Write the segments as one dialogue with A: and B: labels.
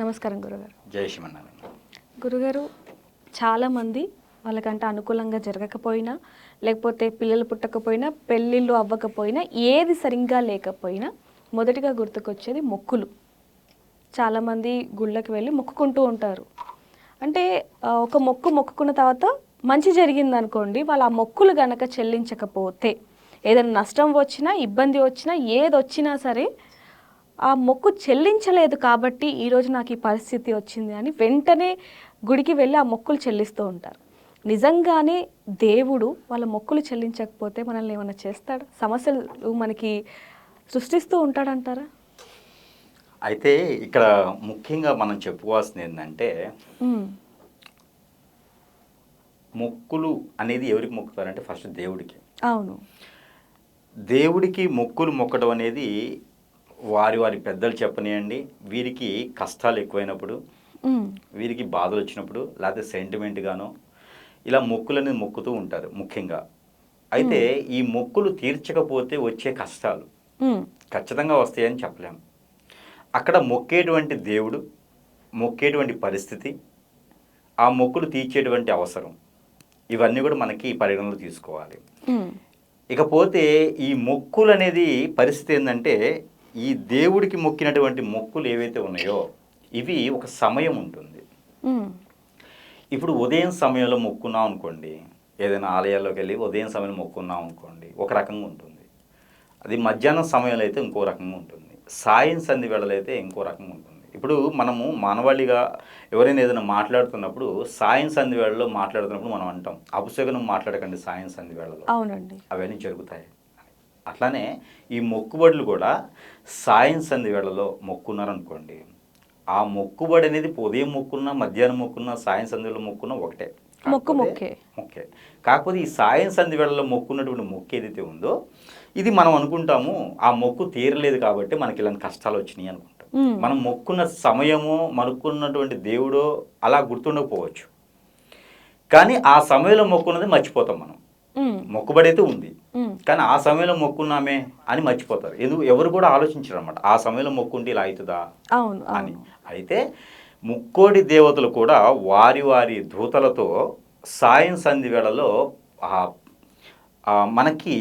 A: నమస్కారం గురుగారు.
B: జై శ్రీమన్నారాయణ.
A: గురుగారు చాలామంది వాళ్ళకంటే అనుకూలంగా జరగకపోయినా లేకపోతే పిల్లలు పుట్టకపోయినా పెళ్ళిళ్ళు అవ్వకపోయినా ఏది సరిగ్గా లేకపోయినా మొదటిగా గుర్తుకొచ్చేది మొక్కులు. చాలామంది గుళ్ళకి వెళ్ళి మొక్కుకుంటూ ఉంటారు. అంటే ఒక మొక్కు మొక్కుకున్న తర్వాత మంచి జరిగింది అనుకోండి వాళ్ళు ఆ మొక్కులు గనక చెల్లించకపోతే ఏదైనా నష్టం వచ్చినా ఇబ్బంది వచ్చినా ఏది వచ్చినా సరే ఆ మొక్కు చెల్లించలేదు కాబట్టి ఈరోజు నాకు ఈ పరిస్థితి వచ్చింది అని వెంటనే గుడికి వెళ్ళి ఆ మొక్కులు చెల్లిస్తూ ఉంటారు. నిజంగానే దేవుడు వాళ్ళ మొక్కులు చెల్లించకపోతే మనల్ని ఏమైనా చేస్తాడు? సమస్యలు మనకి సృష్టిస్తూ ఉంటాడంటారా?
B: అయితే ఇక్కడ ముఖ్యంగా మనం చెప్పుకోవాల్సింది ఏంటంటే మొక్కులు అనేది ఎవరికి మొక్కుతారంటే ఫస్ట్ దేవుడికి.
A: అవును.
B: దేవుడికి మొక్కులు మొక్కడం అనేది వారి వారి పెద్దలు చెప్పనియండి. వీరికి కష్టాలు ఎక్కువైనప్పుడు వీరికి బాధలు వచ్చినప్పుడు లేకపోతే సెంటిమెంట్ గానో ఇలా మొక్కులు అనేది మొక్కుతూ ఉంటారు ముఖ్యంగా. అయితే ఈ మొక్కులు తీర్చకపోతే వచ్చే కష్టాలు ఖచ్చితంగా వస్తాయని చెప్పలేం. అక్కడ మొక్కేటువంటి దేవుడు మొక్కేటువంటి పరిస్థితి ఆ మొక్కులు తీర్చేటువంటి అవసరం. ఇవన్నీ కూడా మనకి పరిగణలో తీసుకోవాలి. ఇకపోతే ఈ మొక్కులు అనేది పరిస్థితి ఏంటంటే ఈ దేవుడికి మొక్కినటువంటి మొక్కులు ఏవైతే ఉన్నాయో ఇవి ఒక సమయం ఉంటుంది. ఇప్పుడు ఉదయం సమయంలో మొక్కున్నాం అనుకోండి ఏదైనా ఆలయాల్లోకి వెళ్ళి ఉదయం సమయంలో మొక్కున్నాం అనుకోండి ఒక రకంగా ఉంటుంది. అది మధ్యాహ్నం సమయంలో అయితే ఇంకో రకంగా ఉంటుంది. సాయం సంధి వేళలో అయితే ఇంకో రకంగా ఉంటుంది. ఇప్పుడు మనము మానవాళిగా ఎవరైనా ఏదైనా మాట్లాడుతున్నప్పుడు సాయం సంధి వేళలో మాట్లాడుతున్నప్పుడు మనం అంటాం అపశకనం మాట్లాడకండి సాయం సంధి వేళలో.
A: అవునండి.
B: అవన్నీ జరుగుతాయి. అట్లానే ఈ మొక్కుబడులు కూడా సాయం సంధి వేళలో మొక్కున్నారనుకోండి ఆ మొక్కుబడి అనేది ఉదయం మొక్కున్నా మధ్యాహ్నం మొక్కున్నా సాయం సంధిలో మొక్కున్నా ఒకటే.
A: మొక్కు మొక్కే.
B: మొక్కే. కాకపోతే ఈ సాయం సంధి వేళలో మొక్కున్నటువంటి మొక్కు ఏదైతే ఉందో ఇది మనం అనుకుంటాము ఆ మొక్కు తీరలేదు కాబట్టి మనకి ఇలాంటి కష్టాలు వచ్చినాయి అనుకుంటాం. మనం మొక్కున్న సమయము మనకున్నటువంటి దేవుడో అలా గుర్తుండకపోవచ్చు. కానీ ఆ సమయంలో మొక్కున్నది మర్చిపోతాం మనం. మొక్కుబడి అయితే ఉంది. కానీ ఆ సమయంలో మొక్కున్నామే అని మర్చిపోతారు. ఎందుకు ఎవరు కూడా ఆలోచించరు అనమాట ఆ సమయంలో మొక్కుంటే ఇలా అవుతుందా?
A: అవును
B: అని. అయితే ముక్కోడి దేవతలు కూడా వారి వారి దూతలతో సాయం సంధి వేళలో మనకి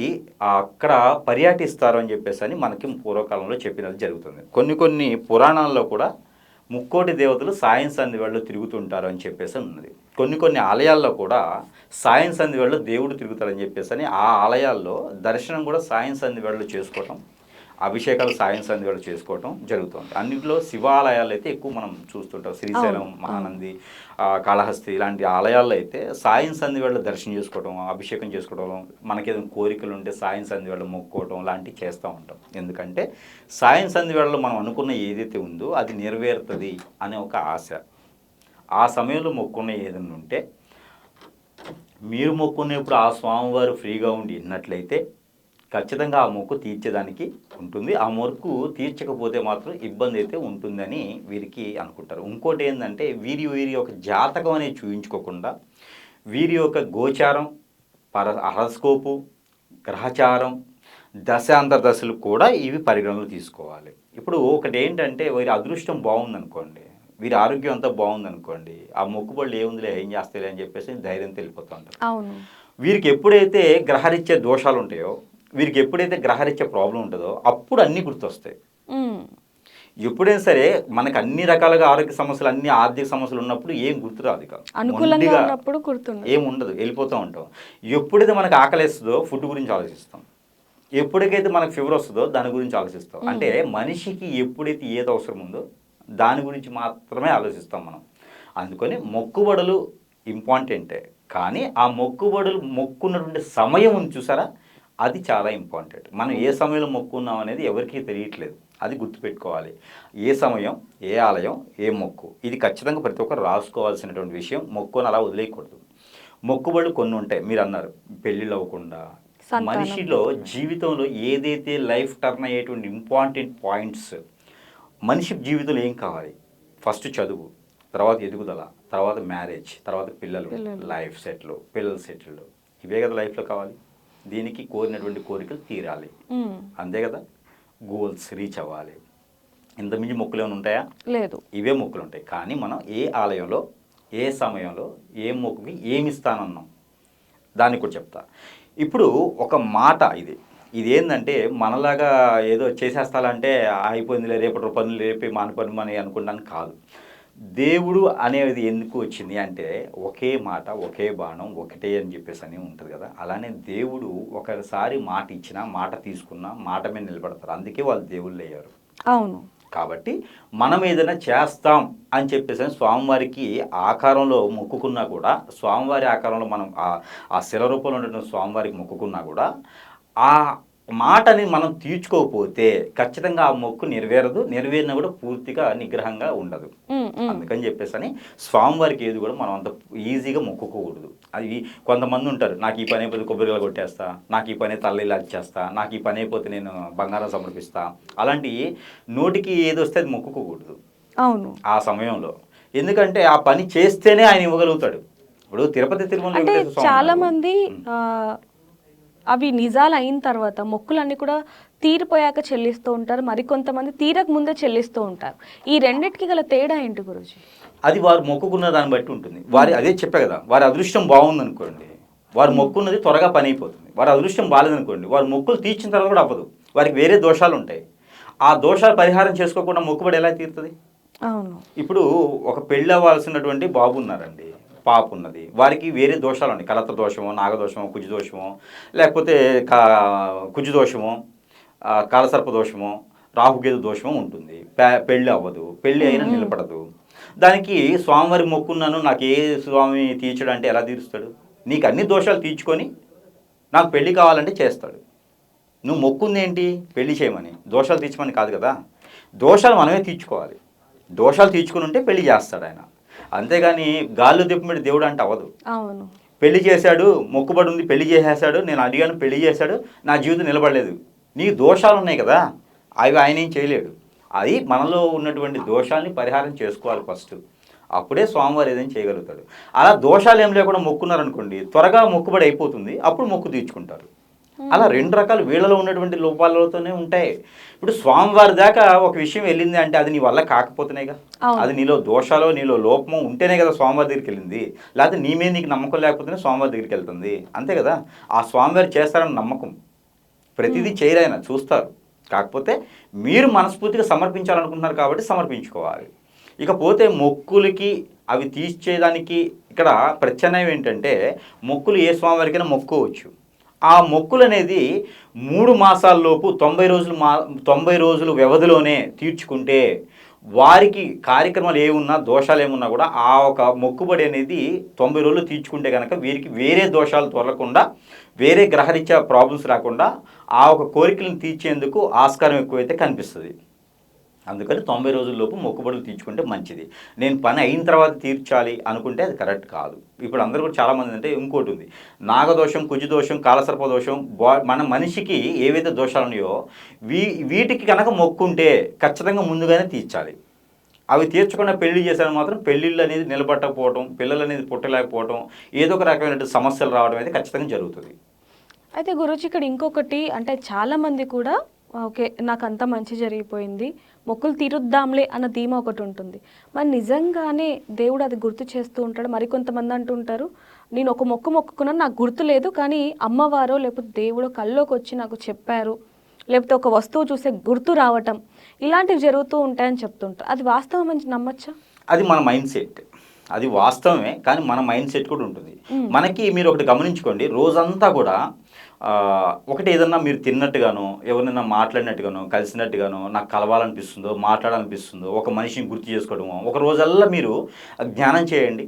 B: అక్కడ పర్యటిస్తారు అని చెప్పేసి అని మనకి పూర్వకాలంలో చెప్పినది జరుగుతుంది. కొన్ని కొన్ని పురాణాల్లో కూడా ముక్కోటి దేవతలు సాయం సంధి వేళలో తిరుగుతుంటారు అని చెప్పేసి ఉన్నది. కొన్ని కొన్ని ఆలయాల్లో కూడా సాయం సంధి వేళలో దేవుడు తిరుగుతారని చెప్పేసి అని ఆ ఆలయాల్లో దర్శనం కూడా సాయం సంధి వేళలో చేసుకోవటం అభిషేకాలు సాయం సంధి వేళ చేసుకోవటం జరుగుతుంది. అన్నింటిలో శివాలయాలు అయితే ఎక్కువ మనం చూస్తుంటాం. శ్రీశైలం మహానంది కాళహస్తి ఇలాంటి ఆలయాల్లో అయితే సాయం సంధి వేళ దర్శనం చేసుకోవడం అభిషేకం చేసుకోవడం మనకి ఏదైనా కోరికలు ఉంటే సాయం సంధి వేళ మొక్కుకోవడం లాంటివి చేస్తూ ఉంటాం. ఎందుకంటే సాయం సంధి వేళలో మనం అనుకున్న ఏదైతే ఉందో అది నెరవేరుతుంది అనే ఒక ఆశ. ఆ సమయంలో మొక్కున్న ఏదైనా ఉంటే మీరు మొక్కునేప్పుడు ఆ స్వామివారు ఫ్రీగా ఉండి విన్నట్లయితే ఖచ్చితంగా ఆ మొక్కు తీర్చేదానికి ఉంటుంది. ఆ మొక్కు తీర్చకపోతే మాత్రం ఇబ్బంది అయితే ఉంటుందని వీరికి అనుకుంటారు. ఇంకోటి ఏంటంటే వీరి వీరి యొక్క జాతకం అనేది చూయించుకోకుండా వీరి యొక్క గోచారం పర హరస్కోపు గ్రహచారం దశాంతర దశలు కూడా ఇవి పరిగణలో తీసుకోవాలి. ఇప్పుడు ఒకటి ఏంటంటే వీరి అదృష్టం బాగుందనుకోండి వీరి ఆరోగ్యం అంతా బాగుందనుకోండి ఆ మొక్కుబడులు ఏముందిలే ఏం చేస్తాలే అని చెప్పేసి ధైర్యం తెలిపోతూ ఉంటారు. వీరికి ఎప్పుడైతే గ్రహరీత్యా దోషాలు ఉంటాయో వీరికి ఎప్పుడైతే గ్రహరీత్యా ప్రాబ్లం ఉంటుందో అప్పుడు అన్నీ గుర్తొస్తాయి. ఎప్పుడైనా సరే మనకు అన్ని రకాలుగా ఆరోగ్య సమస్యలు అన్ని ఆర్థిక సమస్యలు ఉన్నప్పుడు ఏం గుర్తురాదు ఇక. ఏం ఉండదు వెళ్ళిపోతూ ఉంటాం. ఎప్పుడైతే మనకు ఆకలిస్తుందో ఫుడ్ గురించి ఆలోచిస్తాం. ఎప్పటికైతే మనకు ఫీవర్ వస్తుందో దాని గురించి ఆలోచిస్తాం. అంటే మనిషికి ఎప్పుడైతే ఏది అవసరం ఉందో దాని గురించి మాత్రమే ఆలోచిస్తాం మనం. అందుకని మొక్కుబడులు ఇంపార్టెంటే. కానీ ఆ మొక్కుబడులు మొక్కున్నటువంటి సమయం ఉంది చూసారా? అది చాలా ఇంపార్టెంట్. మనం ఏ సమయంలో మొక్కున్నాం అనేది ఎవరికీ తెలియట్లేదు. అది గుర్తుపెట్టుకోవాలి. ఏ సమయం ఏ ఆలయం ఏ మొక్కు. ఇది ఖచ్చితంగా ప్రతి ఒక్కరు రాసుకోవాల్సినటువంటి విషయం. మొక్కుని అలా వదిలేయకూడదు. మొక్కుబడులు కొన్ని ఉంటాయి. మీరు అన్నారు పెళ్ళిళ్ళు అవ్వకుండా. మనిషిలో జీవితంలో ఏదైతే లైఫ్ టర్న్ అయ్యేటువంటి ఇంపార్టెంట్ పాయింట్స్ మనిషి జీవితంలో ఏం కావాలి? ఫస్ట్ చదువు తర్వాత ఎదుగుదల తర్వాత మ్యారేజ్ తర్వాత పిల్లలు
A: పిల్లలు.
B: లైఫ్ సెటిల్ పిల్లలు సెటిల్డ్. ఇవే కదా లైఫ్లో కావాలి. దీనికి కోరినటువంటి కోరికలు తీరాలి. అంతే కదా? గోల్స్ రీచ్ అవ్వాలి. ఇంత మించి మొక్కులు ఏమైనా ఉంటాయా?
A: లేదు.
B: ఇవే మొక్కులు ఉంటాయి. కానీ మనం ఏ ఆలయంలో ఏ సమయంలో ఏ మొక్కుకి ఏమి ఇస్తానన్నాం? దాన్ని కూడా చెప్తా. ఇప్పుడు ఒక మాట ఇది. ఇది ఏంటంటే మనలాగా ఏదో చేసేస్తాలంటే అయిపోయిందిలే రేపటి పనులు రేపే మాన పని అని అనుకున్నాను కాదు. దేవుడు అనేది ఎందుకు వచ్చింది అంటే ఒకే మాట ఒకే బాణం ఒకటే అని చెప్పేసి అని ఉంటుంది కదా. అలానే దేవుడు ఒకసారి మాట ఇచ్చినా మాట తీసుకున్నా మాట మీద నిలబడతారు. అందుకే వాళ్ళు దేవుళ్ళు అయ్యారు.
A: అవును.
B: కాబట్టి మనం ఏదైనా చేస్తాం అని చెప్పేసి అని స్వామివారికి ఆకారంలో మొక్కుకున్నా కూడా స్వామివారి ఆకారంలో మనం ఆ- ఆ శిల రూపంలో ఉన్నటువంటి స్వామివారికి మొక్కుకున్నా కూడా ఆ మాటని మనం తీర్చుకోకపోతే ఖచ్చితంగా ఆ మొక్కు నెరవేరదు నెరవేరినా కూడా పూర్తిగా నిగ్రహంగా ఉండదు. అందుకని చెప్పేసి అని స్వామివారికి ఏది కూడా మనం అంత ఈజీగా మొక్కుకోకూడదు. అది కొంతమంది ఉంటారు నాకు ఈ పని అయిపోతే కొబ్బరికాయలు కొట్టేస్తా నాకు ఈ పని తల్లి ఇలా చేస్తా నాకు ఈ పని అయిపోతే నేను బంగారం సమర్పిస్తా అలాంటి నోటికి ఏది వస్తే అది మొక్కుకోకూడదు.
A: అవును.
B: ఆ సమయంలో. ఎందుకంటే ఆ పని చేస్తేనే ఆయన ఇవ్వగలుగుతాడు. ఇప్పుడు తిరుపతి తిరుమల
A: చాలా. మంది అవి నిజాలు అయిన తర్వాత మొక్కులన్నీ కూడా తీరిపోయాక చెల్లిస్తూ ఉంటారు. మరికొంతమంది తీరక ముందే చెల్లిస్తూ ఉంటారు. ఈ రెండిటికి గల తేడా ఏంటి గురుజీ?
B: అది వారు మొక్కుకున్న దాన్ని బట్టి ఉంటుంది. వారి అదే చెప్పా కదా వారి అదృష్టం బాగుంది అనుకోండి వారు మొక్కున్నది త్వరగా పని అయిపోతుంది వారి అదృష్టం బాగాలేదనుకోండి వారు మొక్కులు తీర్చిన తర్వాత కూడా అవ్వదు. వారికి వేరే దోషాలు ఉంటాయి. ఆ దోషాలు పరిహారం చేసుకోకుండా మొక్కుబడి ఎలా తీరుతుంది?
A: అవును.
B: ఇప్పుడు ఒక పెళ్ళి అవ్వాల్సినటువంటి బాబు ఉన్నారండి. పాప ఉన్నది వారికి వేరే దోషాలు ఉన్నాయి. కలత దోషమో నాగదోషమో కుజు దోషమో లేకపోతే కా కుజు దోషమో ఆ, కాలసర్ప దోషమో రాహుకేతు దోషమో ఉంటుంది. పె- పెళ్ళి అవ్వదు. పెళ్ళి అయినా నిలబడదు. దానికి స్వామివారి మొక్కున్నాను నాకు ఏ స్వామి తీర్చడం అంటే ఎలా తీరుస్తాడు? నీకు అన్ని దోషాలు తీర్చుకొని నాకు పెళ్ళి కావాలంటే చేస్తాడు. నువ్వు మొక్కుంది ఏంటి పెళ్ళి చేయమని. దోషాలు తీర్చమని కాదు కదా? దోషాలు మనమే తీర్చుకోవాలి. దోషాలు తీర్చుకుని ఉంటే పెళ్ళి చేస్తాడు ఆయన. అంతేగాని గాల్లో దిప్పమిడి దేవుడు అంటే అవ్వదు.
A: అవును.
B: పెళ్ళి చేశాడు మొక్కుబడి ఉంది పెళ్ళి చేసేసాడు నేను అడిగాను పెళ్ళి చేశాడు నా జీవితం నిలబడలేదు. నీకు దోషాలు ఉన్నాయి కదా అవి ఆయన ఏం చేయలేడు. అది మనలో ఉన్నటువంటి దోషాలని పరిహారం చేసుకోవాలి ఫస్ట్. అప్పుడే స్వామివారు ఏదైనా చేయగలుగుతాడు. అలా దోషాలు ఏం లేకుండా మొక్కున్నారనుకోండి త్వరగా మొక్కుబడి అయిపోతుంది అప్పుడు మొక్కు తీర్చుకుంటారు. అలా రెండు రకాలు వీళ్ళలో ఉన్నటువంటి లోపాలతోనే ఉంటాయి. ఇప్పుడు స్వామివారి దాకా ఒక విషయం వెళ్ళింది అంటే అది నీ వల్ల కాకపోతేనేగా. అది నీలో దోషాలో నీలో లోపము ఉంటేనే కదా స్వామివారి దగ్గరికి వెళ్ళింది. లేకపోతే నీ మీద నీకు నమ్మకం లేకపోతేనే స్వామివారి దగ్గరికి వెళ్తుంది. అంతే కదా? ఆ స్వామివారు చేస్తారని నమ్మకం. ప్రతిదీ చేయరైనా చూస్తారు. కాకపోతే మీరు మనస్ఫూర్తిగా సమర్పించాలనుకుంటున్నారు కాబట్టి సమర్పించుకోవాలి. ఇకపోతే మొక్కులకి అవి తీర్చేదానికి ఇక్కడ ప్రత్యామ్నాయం ఏంటంటే మొక్కులు ఏ స్వామివారికైనా మొక్కోవచ్చు. ఆ మొక్కులు అనేది మూడు మాసాల్లోపు తొంభై రోజులు మా తొంభై రోజులు వ్యవధిలోనే తీర్చుకుంటే వారికి కార్యక్రమాలు ఏమున్నా దోషాలు ఏమున్నా కూడా ఆ ఒక మొక్కుబడి అనేది తొంభై రోజులు తీర్చుకుంటే కనుక వీరికి వేరే దోషాలు తొలగకుండా వేరే గ్రహరీత్యా ప్రాబ్లమ్స్ రాకుండా ఆ ఒక కోరికలను తీర్చేందుకు ఆస్కారం ఎక్కువైతే కనిపిస్తుంది. అందుకని తొంభై రోజుల్లోపు మొక్కుబడులు తీర్చుకుంటే మంచిది. నేను పని అయిన తర్వాత తీర్చాలి అనుకుంటే అది కరెక్ట్ కాదు. ఇప్పుడు అందరూ కూడా చాలామంది అంటే ఇంకోటి ఉంది. నాగదోషం కుజుదోషం కాలసర్ప దోషం బా మన మనిషికి ఏవైతే దోషాలు ఉన్నాయో వీ వీటికి కనుక మొక్కుంటే ఖచ్చితంగా ముందుగానే తీర్చాలి. అవి తీర్చకుండా పెళ్ళి చేశాను మాత్రం పెళ్ళిళ్ళు అనేది నిలబట్టకపోవడం పిల్లలు అనేది పుట్టలేకపోవడం ఏదో ఒక రకమైన సమస్యలు రావడం అయితే ఖచ్చితంగా జరుగుతుంది.
A: అయితే గురుజీ ఇక్కడ ఇంకొకటి అంటే చాలామంది కూడా ఓకే నాకు అంతా మంచి జరిగిపోయింది. మొక్కులు తీరుద్దాంలే అన్న ధీమా ఒకటి ఉంటుంది. మరి నిజంగానే దేవుడు అది గుర్తు చేస్తూ ఉంటాడు. మరికొంతమంది అంటుంటారు నేను ఒక మొక్కు మొక్కుకున్నాను నాకు గుర్తు లేదు కానీ అమ్మవారో లేకపోతే దేవుడో కల్లోకి వచ్చి నాకు చెప్పారు. లేకపోతే ఒక వస్తువు చూసే గుర్తు రావటం. ఇలాంటివి జరుగుతూ ఉంటాయని చెప్తుంటారు. అది వాస్తవం మంచి నమ్మచ్చా?
B: అది మన మైండ్ సెట్. అది వాస్తవమే కానీ మన మైండ్ సెట్ కూడా ఉంటుంది. మనకి మీరు ఒకటి గమనించుకోండి రోజంతా కూడా ఒకటి ఏదన్నా మీరు తిన్నట్టుగానో ఎవరినైనా మాట్లాడినట్టుగానో కలిసినట్టుగానో నాకు కలవాలనిపిస్తుందో మాట్లాడాలనిపిస్తుందో ఒక మనిషిని గుర్తు చేసుకోవడమో ఒక రోజల్లా మీరు ధ్యానం చేయండి.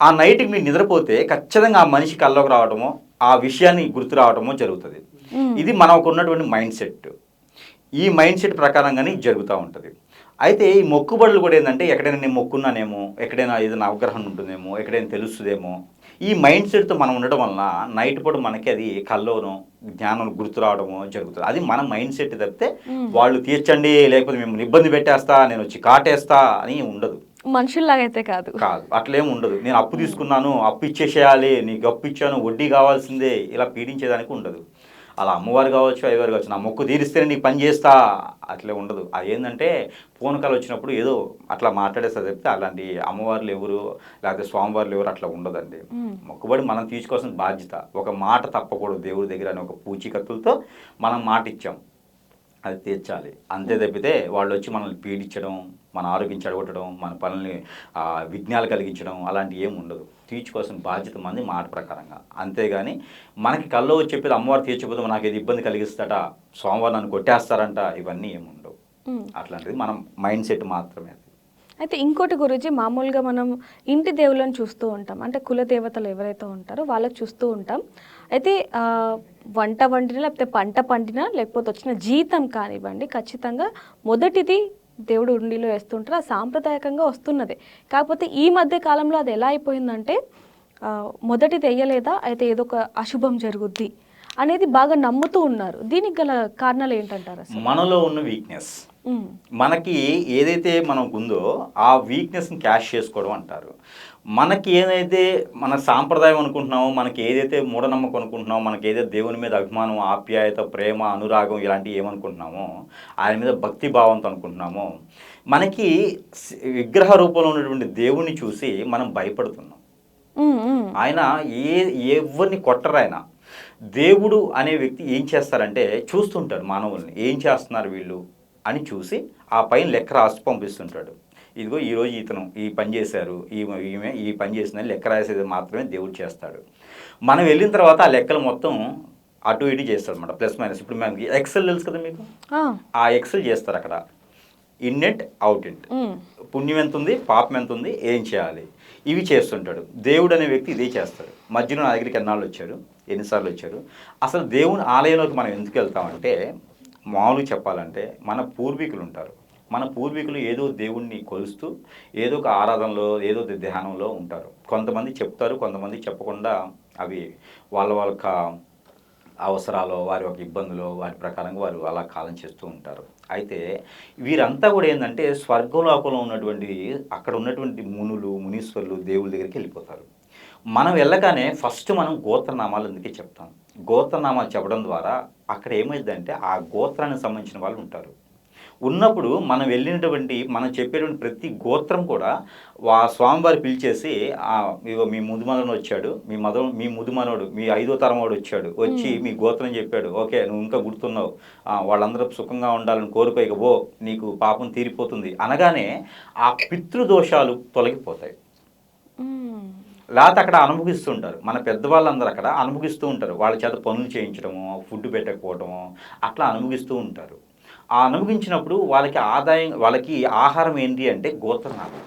B: ఆ నైట్కి మీరు నిద్రపోతే ఖచ్చితంగా ఆ మనిషి కల్లోకి రావడమో ఆ విషయాన్ని గుర్తు రావడమో జరుగుతుంది. ఇది మనకు ఉన్నటువంటి మైండ్ సెట్. ఈ మైండ్ సెట్ ప్రకారంగానే జరుగుతూ ఉంటుంది. అయితే ఈ మొక్కుబడులు కూడా ఏంటంటే ఎక్కడైనా నేను మొక్కున్నానేమో ఎక్కడైనా ఏదైనా అవగాహన ఉంటుందేమో ఎక్కడైనా తెలుస్తుందేమో ఈ మైండ్ సెట్తో మనం ఉండడం వలన నైట్ పూట మనకి అది కల్లోనో జ్ఞానం గుర్తు రావడమో జరుగుతుంది. అది మన మైండ్ సెట్ తప్పితే వాళ్ళు తీర్చండి లేకపోతే మేము ఇబ్బంది పెట్టేస్తా నేను వచ్చి కాటేస్తా అని ఉండదు.
A: మనుషుల్లాగైతే కాదు.
B: కాదు అట్లేం ఉండదు. నేను అప్పు తీసుకున్నాను అప్పు ఇచ్చేసేయాలి నీకు అప్పు ఇచ్చాను వడ్డీ కావాల్సిందే ఇలా పీడించేదానికి ఉండదు. అలా అమ్మవారు కావచ్చు అయ్యవారు కావచ్చు నా మొక్కు తీరిస్తేనే నీకు పని చేస్తా. అట్లే ఉండదు. అది ఏంటంటే పూనకాలు వచ్చినప్పుడు ఏదో అట్లా మాట్లాడేస్తారు చెప్తే అలాంటి అమ్మవార్లు ఎవరు లేకపోతే స్వామివార్లు ఎవరు అట్లా ఉండదండి. మొక్కుబడి మనం తీసుకోవాల్సిన బాధ్యత. ఒక మాట తప్పకూడదు దేవుడి దగ్గర అని ఒక పూచీకత్తులతో మనం మాట ఇచ్చాం. అది తీర్చాలి. అంతే తప్పితే వాళ్ళు వచ్చి మనల్ని పీడించడం మన ఆరోగ్యం చెడగొట్టడం మన పనుల్ని విఘ్నాలు కలిగించడం అలాంటివి ఏమి ఉండదు. తీర్చుకోవాల్సిన బాధ్యత మంది మాట ప్రకారంగా. అంతేగాని మనకి కల్లో చెప్పేది అమ్మవారు తీర్చిపోతే నాకు ఏది ఇబ్బంది కలిగిస్తాట సోమవారం నన్ను కొట్టేస్తారంట ఇవన్నీ ఏమి ఉండవు
A: మ్మ్.
B: అట్లాంటిది మనం మైండ్ సెట్ మాత్రమే
A: అయితే ఇంకోటి గురించి మామూలుగా మనం ఇంటి దేవుళ్ళని చూస్తూ ఉంటాం. అంటే కుల దేవతలు ఎవరైతే ఉంటారో వాళ్ళకి చూస్తూ ఉంటాం. అయితే వంట వండినా లేకపోతే పంట పండినా లేకపోతే వచ్చిన జీతం కానివ్వండి ఖచ్చితంగా మొదటిది దేవుడు ఉండిలో వేస్తుంటారు అది సాంప్రదాయకంగా వస్తున్నదే. కాకపోతే ఈ మధ్య కాలంలో అది ఎలా అయిపోయిందంటే ఆ, మొదటిది వేయలేదా అయితే ఏదో ఒక అశుభం జరుగుద్ది అనేది బాగా నమ్ముతూ ఉన్నారు. దీనికి గల కారణాలు ఏంటంటారు
B: మనలో ఉన్న వీక్నెస్ మనకి ఏదైతే మనకు ఉందో ఆ వీక్నెస్ని క్యాష్ చేసుకోవడం అంటారు. మనకి ఏదైతే మన సాంప్రదాయం అనుకుంటున్నామో మనకి ఏదైతే మూఢనమ్మకం అనుకుంటున్నామో మనకి ఏదైతే దేవుని మీద అభిమానం ఆప్యాయత ప్రేమ అనురాగం ఇలాంటివి ఏమనుకుంటున్నామో ఆయన మీద భక్తి భావంతో అనుకుంటున్నామో మనకి విగ్రహ రూపంలో ఉన్నటువంటి దేవుణ్ణి చూసి మనం భయపడుతున్నాం. ఆయన ఏ ఎవరిని కొట్టరు ఆయన దేవుడు అనే వ్యక్తి ఏం చేస్తారంటే చూస్తుంటాడు మానవుల్ని ఏం చేస్తున్నారు వీళ్ళు అని చూసి ఆ పైన లెక్క రాసి పంపిస్తుంటాడు ఇదిగో ఈరోజు ఇతను ఈ పని చేశారు ఈమె ఈ పని చేసిందని లెక్క రాసేది మాత్రమే దేవుడు చేస్తాడు. మనం వెళ్ళిన తర్వాత ఆ లెక్కలు మొత్తం అటు ఇటు చేస్తాడు అనమాట ప్లస్ మైనస్. ఇప్పుడు మనకి ఎక్సెల్ తెలుసు కదా మీకు?
A: ఆ,
B: ఎక్సెల్ చేస్తారు అక్కడ. ఇన్నెట్ అవుట్ ఇంట్
A: ఉమ్.
B: పుణ్యం ఎంత ఉంది పాపం ఎంత ఉంది ఏం చేయాలి? ఇవి చేస్తుంటాడు. దేవుడు అనే వ్యక్తి ఇదే చేస్తాడు. మధ్యలో నా దగ్గరికి ఎన్నాళ్ళు వచ్చాడు? ఎన్నిసార్లు వచ్చాడు? అసలు దేవుని ఆలయంలోకి మనం ఎందుకు వెళ్తామంటే మామూలుగా చెప్పాలంటే మన పూర్వీకులు ఉంటారు. మన పూర్వీకులు ఏదో దేవుణ్ణి కొలుస్తూ ఏదో ఒక ఆరాధనలో ఏదో ఒక ధ్యానంలో ఉంటారు. కొంతమంది చెప్తారు కొంతమంది చెప్పకుండా అవి వాళ్ళ వాళ్ళ అవసరాలు వారి యొక్క ఇబ్బందులు వాటి ప్రకారంగా వారు అలా కాలం చేస్తూ ఉంటారు. అయితే వీరంతా కూడా ఏంటంటే స్వర్గలోకంలో ఉన్నటువంటి అక్కడ ఉన్నటువంటి మునులు మునీశ్వరులు దేవుళ్ళ దగ్గరికి వెళ్ళిపోతారు. మనం వెళ్ళగానే ఫస్ట్ మనం గోత్రనామాలు అందుకే చెప్తాం. గోత్రనామాలు చెప్పడం ద్వారా అక్కడ ఏమైందంటే ఆ గోత్రానికి సంబంధించిన వాళ్ళు ఉంటారు. ఉన్నప్పుడు మనం వెళ్ళినటువంటి మనం చెప్పేటువంటి ప్రతి గోత్రం కూడా వా స్వామివారి పిలిచేసి ఆ, మీ ముదుమనోడు వచ్చాడు మీ మద మీ ముదుమనోడు మీ ఐదో తరం వాడు వచ్చాడు వచ్చి మీ గోత్రం చెప్పాడు ఓకే నువ్వు ఇంకా గుర్తున్నావు ఆ, వాళ్ళందరూ సుఖంగా ఉండాలని ఓ నీకు పాపం తీరిపోతుంది. అనగానే ఆ పితృదోషాలు తొలగిపోతాయి. లేకపోతే అక్కడ అనుభవిస్తుంటారు మన పెద్దవాళ్ళందరూ అక్కడ అనుభవిస్తూ ఉంటారు. వాళ్ళ చేత పనులు చేయించడము ఫుడ్ పెట్టకపోవడము అట్లా అనుభవిస్తూ ఉంటారు. ఆ అనుభవించినప్పుడు వాళ్ళకి ఆదాయం వాళ్ళకి ఆహారం ఏంటి అంటే గోత్రనామం.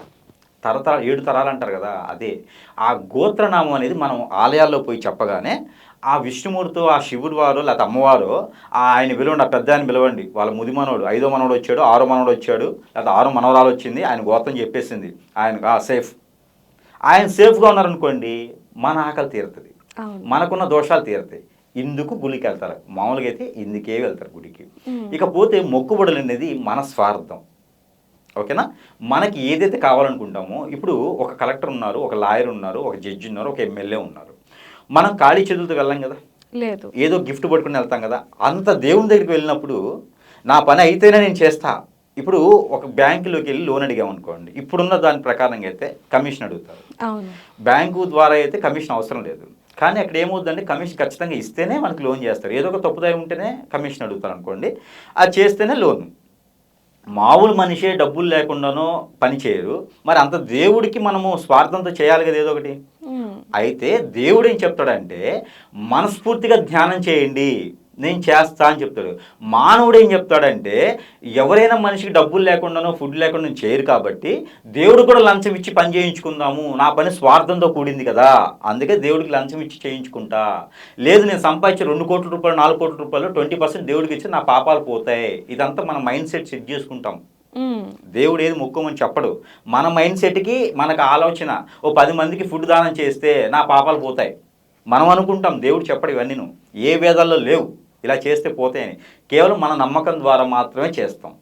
B: తరతర ఏడు తరాలు అంటారు కదా అదే. ఆ గోత్రనామం అనేది మనం ఆలయాల్లో పోయి చెప్పగానే ఆ విష్ణుమూర్తితో ఆ శివుడు వారు లేకపోతే అమ్మవారు ఆ ఆయన పిలవండి ఆ పెద్ద ఆయన పిలవండి వాళ్ళ ముది మనోడు ఐదో మనోడు వచ్చాడు ఆరో మనోడు వచ్చాడు లేకపోతే ఆరో మనవరాలు వచ్చింది ఆయన గోత్రం చెప్పేసింది ఆయనకు ఆ సేఫ్. ఆయన సేఫ్గా ఉన్నారనుకోండి మన ఆకలి తీరుతుంది. మనకున్న దోషాలు తీరుతాయి. ఇందుకు గుడికి వెళ్తారు మామూలుగా అయితే ఇందుకే వెళ్తారు గుడికి. ఇకపోతే మొక్కుబడులు అనేది మన స్వార్థం. ఓకేనా? మనకి ఏదైతే కావాలనుకుంటామో ఇప్పుడు ఒక కలెక్టర్ ఉన్నారు ఒక లాయర్ ఉన్నారు ఒక జడ్జి ఉన్నారు ఒక ఎమ్మెల్యే ఉన్నారు. మనం ఖాళీ చేతులతో వెళ్ళాం కదా?
A: లేదు.
B: ఏదో గిఫ్ట్ పట్టుకుని వెళ్తాం కదా? అంత దేవుని దగ్గరికి వెళ్ళినప్పుడు నా పని అయితేనే నేను చేస్తా. ఇప్పుడు ఒక బ్యాంకులోకి వెళ్ళి లోన్ అడిగామనుకోండి. ఇప్పుడున్న దాని ప్రకారంగా అయితే కమిషన్ అడుగుతారు. బ్యాంకు ద్వారా అయితే కమిషన్ అవసరం లేదు. కానీ అక్కడ ఏమవుతుందంటే కమిషన్ ఖచ్చితంగా ఇస్తేనే మనకి లోన్ చేస్తారు. ఏదో ఒక తప్పుదారి ఉంటేనే కమిషన్ అడుగుతారు అనుకోండి. అది చేస్తేనే లోన్. మామూలు మనిషే డబ్బులు లేకుండానో పని చేయరు. మరి అంత దేవుడికి మనము స్వార్థంతో చేయాలి కదా ఏదో ఒకటి. అయితే దేవుడు ఏం చెప్తాడంటే మనస్ఫూర్తిగా ధ్యానం చేయండి. నేను చేస్తా అని చెప్తాడు. మానవుడు ఏం చెప్తాడంటే ఎవరైనా మనిషికి డబ్బులు లేకుండానో ఫుడ్ లేకుండా చేయరు కాబట్టి దేవుడు కూడా లంచం ఇచ్చి పని చేయించుకుందాము. నా పని స్వార్థంతో కూడింది కదా. అందుకే దేవుడికి లంచం ఇచ్చి చేయించుకుంటా. లేదు నేను సంపాదించే రెండు కోట్ల రూపాయలు నాలుగు కోట్ల రూపాయలు ట్వంటీ పర్సెంట్ దేవుడికి ఇచ్చి నా పాపాలు పోతాయి. ఇదంతా మన మైండ్ సెట్ సెట్ చేసుకుంటాం. దేవుడు ఏది మొక్కమని చెప్పడు. మన మైండ్ సెట్కి మనకు ఆలోచన ఓ పది మందికి ఫుడ్ దానం చేస్తే నా పాపాలు పోతాయి. మనం అనుకుంటాం దేవుడు చెప్పడు ఇవన్నీ ఏ వేదాల్లో లేవు. ఇలా చేస్తే పోతాయని. కేవలం మన నమ్మకం ద్వారా మాత్రమే చేస్తాం.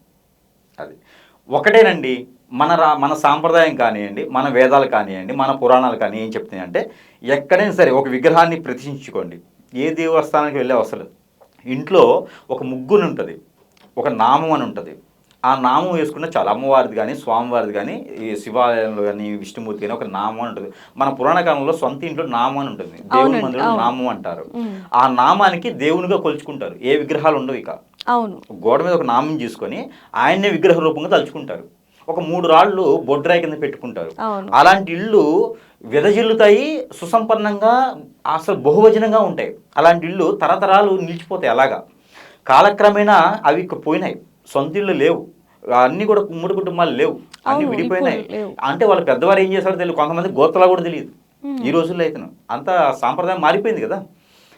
B: అది. ఒకటేనండి మన రా మన సాంప్రదాయం కానివ్వండి మన వేదాలు కానివ్వండి మన పురాణాలు కానీ ఏం చెప్తున్నాయి ఎక్కడైనా సరే ఒక విగ్రహాన్ని ప్రతిష్ఠించుకోండి. ఏ దేవస్థానానికి వెళ్ళే అవసరం ఇంట్లో ఒక ముగ్గుని ఉంటుంది. ఒక నామం అని ఉంటుంది. ఆ నామం వేసుకున్న చాలా. అమ్మవారిది కానీ స్వామివారిది కానీ ఈ శివాలయంలో కానీ విష్ణుమూర్తి కానీ ఒక నామం అని ఉంటుంది. మన పురాణ కాలంలో సొంత ఇంట్లో నామం అని ఉంటుంది. దేవుని మందిరంలో. నామం అంటారు. ఆ నామానికి దేవునిగా కొలుచుకుంటారు. ఏ విగ్రహాలు ఉండవు ఇక.
A: అవును.
B: గోడ మీద ఒక నామం తీసుకొని ఆయన్నే విగ్రహ రూపంగా తలుచుకుంటారు. ఒక మూడు రాళ్ళు బొడ్రాయి కింద పెట్టుకుంటారు. అలాంటి ఇళ్ళు విదజిల్లుతాయి సుసంపన్నంగా అసలు బహువచనంగా ఉంటాయి. అలాంటి ఇళ్ళు తరతరాలు నిలిచిపోతాయి అలాగా. కాలక్రమేణా అవి పోయినాయి. సొంత ఇళ్ళు లేవు. అన్నీ కూడా ఉమ్మడి కుటుంబాలు లేవు. అన్ని విడిపోయినాయి. అంటే వాళ్ళ పెద్దవారు ఏం చేశారో తెలియదు. కొంతమంది గోత్రాలు కూడా తెలియదు. ఈ రోజుల్లో అయితే అంత సాంప్రదాయం మారిపోయింది కదా.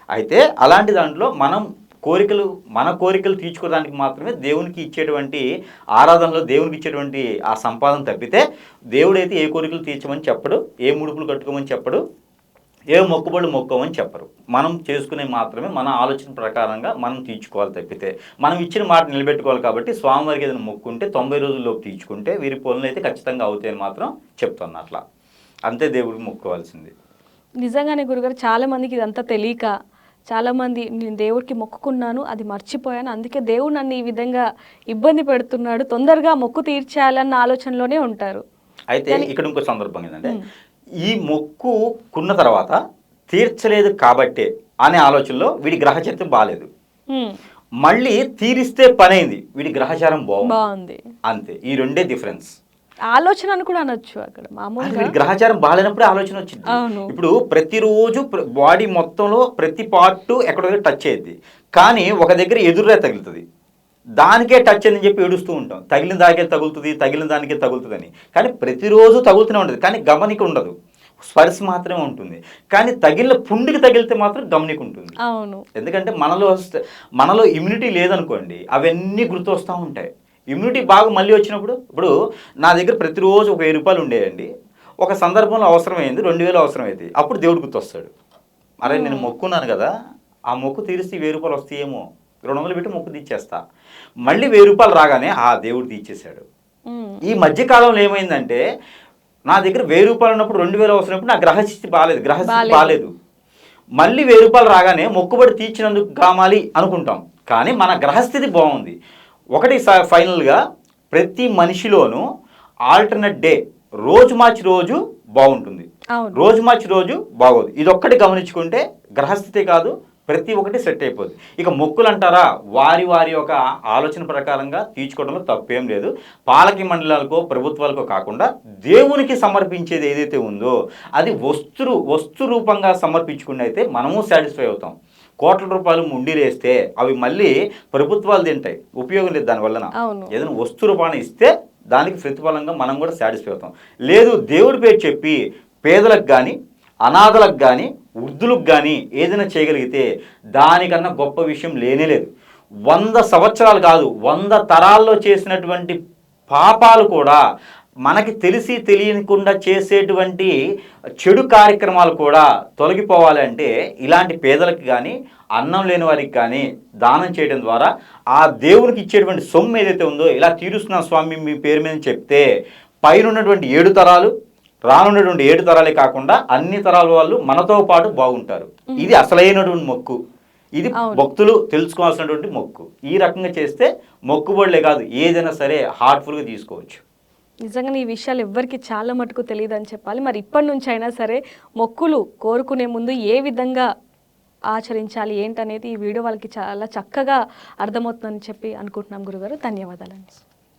B: అయితే అలాంటి దాంట్లో మనం కోరికలు మన కోరికలు తీర్చుకోవడానికి మాత్రమే దేవునికి ఇచ్చేటువంటి ఆరాధనలో దేవునికి ఇచ్చేటువంటి ఆ సంపాదన తప్పితే దేవుడైతే ఏ కోరికలు తీర్చమని చెప్పడు ఏ ముడుపులు కట్టుకోమని చెప్పడు ఏ మొక్కుబడులు మొక్కోమని చెప్పరు. మనం చేసుకునే మాత్రమే మన ఆలోచన ప్రకారంగా మనం తీర్చుకోవాలి తప్పితే. మనం ఇచ్చిన మాట నిలబెట్టుకోవాలి కాబట్టి స్వామివారికి ఏదైనా మొక్కుంటే తొంభై రోజుల్లోపు తీర్చుకుంటే వీరి పనులు అయితే ఖచ్చితంగా అవుతాయని మాత్రం చెప్తున్నా అట్లా. అంతే దేవుడికి మొక్కుకోవాల్సింది.
A: నిజంగానే గురుగారు చాలా మందికి ఇదంతా తెలియక చాలా మంది నేను దేవుడికి మొక్కుకున్నాను అది మర్చిపోయాను అందుకే దేవుడు నన్ను ఈ విధంగా ఇబ్బంది పెడుతున్నాడు తొందరగా మొక్కు తీర్చేయాలన్న ఆలోచనలోనే ఉంటారు.
B: అయితే ఇక్కడ ఇంకో సందర్భం ఏంటంటే ఈ మొక్కు కున్న తర్వాత తీర్చలేదు కాబట్టే అనే ఆలోచనలో వీడి గ్రహచరిత్రం బాగాలేదు మళ్ళీ తీరిస్తే పనైంది వీడి గ్రహచారం బాగుంది అంతే ఈ రెండే డిఫరెన్స్.
A: ఆలోచన అని కూడా అనొచ్చు అక్కడ మామూలుగా.
B: గ్రహచారం బాగాలేనప్పుడే ఆలోచన వచ్చింది. ఇప్పుడు ప్రతిరోజు బాడీ మొత్తంలో ప్రతి పార్ట్ ఎక్కడో టచ్ అయ్యింది కానీ ఒక దగ్గర ఎదురుగా తగులుతుంది. దానికే టచ్ అని చెప్పి ఏడుస్తూ ఉంటాం. తగిలిన దానికే తగులుతుంది తగిలిన దానికే తగులుతుందని. కానీ ప్రతిరోజు తగులుతూనే ఉంటుంది కానీ గమనిక ఉండదు. స్పర్శ మాత్రమే ఉంటుంది. కానీ తగిలిన పుండికి తగిలితే మాత్రం గమనిక ఉంటుంది.
A: అవును.
B: ఎందుకంటే మనలో మనలో ఇమ్యూనిటీ లేదనుకోండి అవన్నీ గుర్తొస్తూ ఉంటాయి. ఇమ్యూనిటీ బాగా మళ్ళీ వచ్చినప్పుడు ఇప్పుడు నా దగ్గర ప్రతిరోజు ఒక వెయ్యి రూపాయలు ఉండేయండి. ఒక సందర్భంలో అవసరమైంది రెండు వేలు అవసరమైంది. అప్పుడు దేవుడు గుర్తొస్తాడు. అరే నేను మొక్కున్నాను కదా. ఆ మొక్కు తీరిస్తే వెయ్యి రూపాయలు వస్తాయేమో. రెండు వందలు పెట్టి మొక్కు తీర్చేస్తా. మళ్ళీ వెయ్యి రూపాయలు రాగానే ఆ దేవుడు తీర్చేశాడు. ఈ మధ్యకాలంలో ఏమైందంటే నా దగ్గర వెయ్యి రూపాయలు ఉన్నప్పుడు రెండు వేలు అవసరమైనప్పుడు నా గ్రహస్థితి బాగాలేదు గ్రహస్థితి. బాగాలేదు మళ్ళీ వెయ్యి రూపాయలు రాగానే మొక్కుబడి తీర్చినందుకు కామాలి అనుకుంటాం. కానీ మన గ్రహస్థితి బాగుంది. ఒకటి స- ఫైనల్గా ప్రతి మనిషిలోనూ ఆల్టర్నేట్ డే రోజు మార్చి రోజు బాగుంటుంది. రోజు మార్చి రోజు బాగోదు. ఇది ఒక్కటి గమనించుకుంటే గ్రహస్థితి కాదు ప్రతి ఒక్కటి సెట్ అయిపోద్ది. ఇక మొక్కులు అంటారా వారి వారి యొక్క ఆలోచన ప్రకారంగా తీర్చుకోవడంలో తప్పేం లేదు. పాలక మండలాలకో ప్రభుత్వాలకో కాకుండా దేవునికి సమర్పించేది ఏదైతే ఉందో అది వస్తు వస్తు రూపంగా సమర్పించుకుని అయితే మనము సాటిస్ఫై అవుతాం. కోట్ల రూపాయలు ముండిరేస్తే అవి మళ్ళీ ప్రభుత్వాలు తింటాయి. ఉపయోగం లేదు దానివల్ల. ఏదైనా వస్తు రూపాన్ని ఇస్తే దానికి ప్రతిఫలంగా మనం కూడా సాటిస్ఫై అవుతాం. లేదు దేవుడి పేరు చెప్పి పేదలకు కానీ అనాథలకు కానీ వృద్ధులకు కానీ ఏదైనా చేయగలిగితే దానికన్నా గొప్ప విషయం లేనే లేదు. వంద సంవత్సరాలు కాదు వంద తరాల్లో చేసినటువంటి పాపాలు కూడా మనకి తెలిసి తెలియకుండా చేసేటువంటి చెడు కార్యక్రమాలు కూడా తొలగిపోవాలి అంటే ఇలాంటి పేదలకు కానీ అన్నం లేని వారికి కానీ దానం చేయడం ద్వారా ఆ దేవునికి ఇచ్చేటువంటి సొమ్ము ఏదైతే ఉందో ఇలా తీరుస్తున్న స్వామి మీ పేరు మీద చెప్తే పైన ఉన్నటువంటి ఏడు తరాలు రానున్నటువంటి ఏడు తరాలే కాకుండా అన్ని తరాల వాళ్ళు మనతో పాటు బాగుంటారు. ఇది అసలైనటువంటి మొక్కు. ఇది. భక్తులు తెలుసుకోవాల్సినటువంటి మొక్కు. ఈ రకంగా చేస్తే మొక్కుబడులే కాదు ఏదైనా సరే హార్ట్ఫుల్గా తీసుకోవచ్చు.
A: నిజంగా ఈ విషయాలు ఎవ్వరికి చాలా మటుకు తెలియదు అని చెప్పాలి. మరి ఇప్పటి నుంచి అయినా సరే మొక్కులు కోరుకునే ముందు ఏ విధంగా ఆచరించాలి ఏంటనేది ఈ వీడియో వాళ్ళకి చాలా చక్కగా అర్థమవుతుందని చెప్పి అనుకుంటున్నాం గురుగారు. ధన్యవాదాలండి.